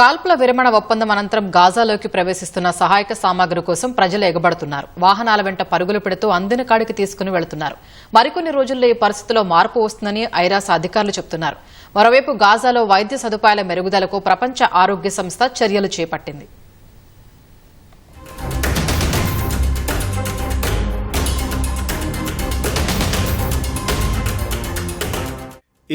కాల్పుల విరమణ ఒప్పందం అనంతరం గాజాలోకి ప్రవేశిస్తున్న సహాయక సామాగ్రి కోసం ప్రజలు ఎగబడుతున్నారు. వాహనాల వెంట పరుగులు పెడుతూ అందిన కాడికి తీసుకుని వెళుతున్నారు. మరికొన్ని రోజుల్లో ఈ పరిస్థితిలో మార్పు వస్తుందని ఐరాస అధికారులు చెబుతున్నారు. మరోవైపు గాజాలో వైద్య సదుపాయాల మెరుగుదలకు ప్రపంచ ఆరోగ్య సంస్థ చర్యలు చేపట్టింది.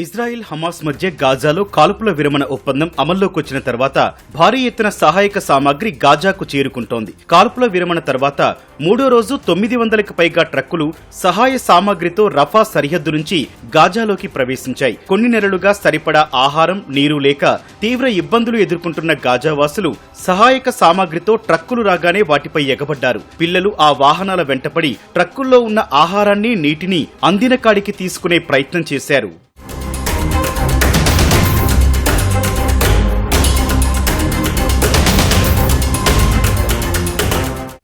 ఇజ్రాయిల్ హమాస్ మధ్య గాజాలో కాల్పుల విరమణ ఒప్పందం అమల్లోకి వచ్చిన తర్వాత భారీ ఎత్తున సహాయక సామాగ్రి గాజాకు చేరుకుంటోంది. కాల్పుల విరమణ తర్వాత మూడో రోజు తొమ్మిది వందలకు పైగా ట్రక్కులు సహాయ సామాగ్రితో రఫా సరిహద్దు నుంచి గాజాలోకి ప్రవేశించాయి. కొన్ని నెలలుగా సరిపడా ఆహారం నీరు లేక తీవ్ర ఇబ్బందులు ఎదుర్కొంటున్న గాజావాసులు సహాయక సామాగ్రితో ట్రక్కులు రాగానే వాటిపై ఎగబడ్డారు. పిల్లలు ఆ వాహనాల వెంటపడి ట్రక్కుల్లో ఉన్న ఆహారాన్ని నీటిని అందిన కాడికి తీసుకునే ప్రయత్నం చేశారు.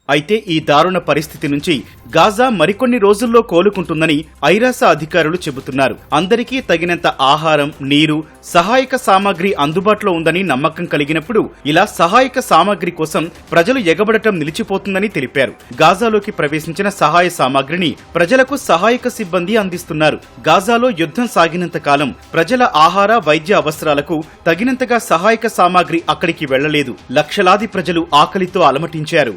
అయితే ఈ దారుణ పరిస్థితి నుంచి గాజా మరికొన్ని రోజుల్లో కోలుకుంటుందని ఐరాస అధికారులు చెబుతున్నారు. అందరికీ తగినంత ఆహారం నీరు సహాయక సామాగ్రి అందుబాటులో ఉందని నమ్మకం కలిగినప్పుడు ఇలా సహాయక సామాగ్రి కోసం ప్రజలు ఎగబడటం నిలిచిపోతుందని తెలిపారు. గాజాలోకి ప్రవేశించిన సహాయ సామాగ్రిని ప్రజలకు సహాయక సిబ్బంది అందిస్తున్నారు. గాజాలో యుద్ధం సాగినంత కాలం ప్రజల ఆహార వైద్య అవసరాలకు తగినంతగా సహాయక సామాగ్రి అక్కడికి వెళ్ళలేదు లక్షలాది ప్రజలు ఆకలితో అలమటించారు.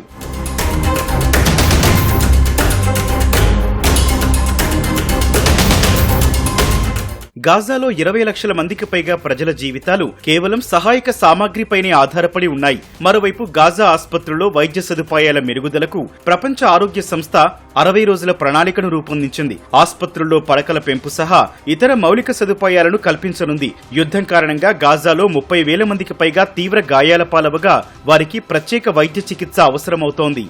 గాజాలో ఇరవై లక్షల మందికి పైగా ప్రజల జీవితాలు కేవలం సహాయక సామాగ్రిపైనే ఆధారపడి ఉన్నాయి. మరోవైపు గాజా ఆసుపత్రుల్లో వైద్య సదుపాయాల మెరుగుదలకు ప్రపంచ ఆరోగ్య సంస్థ అరవై రోజుల ప్రణాళికను రూపొందించింది. ఆసుపత్రుల్లో పడకల పెంపు సహా ఇతర మౌలిక సదుపాయాలను కల్పించనుంది. యుద్ధం కారణంగా గాజాలో ముప్పై వేల మందికి పైగా తీవ్ర గాయాల పాలవగా వారికి ప్రత్యేక వైద్య చికిత్స అవసరమవుతోంది.